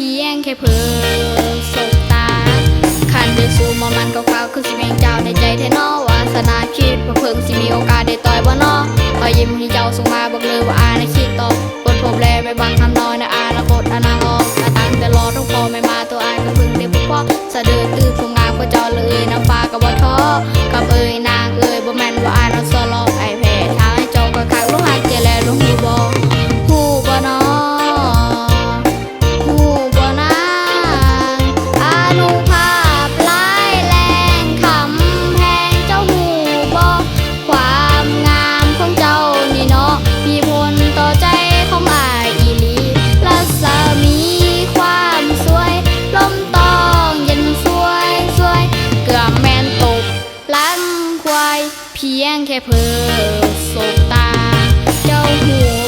พียงแค่เพิ่งสบตาคันเดือดสูมอมันก็ฟ้าคือสิเมงเจ้าในใจแท้นอวาสนาคิดว่เพิ่งสิมีโอกาสได้ต่อยบ่นอพอยิ้มให้เจ้าส่งมาบอกเลยว่าอาในคิดตอบบนพบแลไม่บางคำน้อยนะอา พียงแค่เพ้อสบตา เจ้าหัว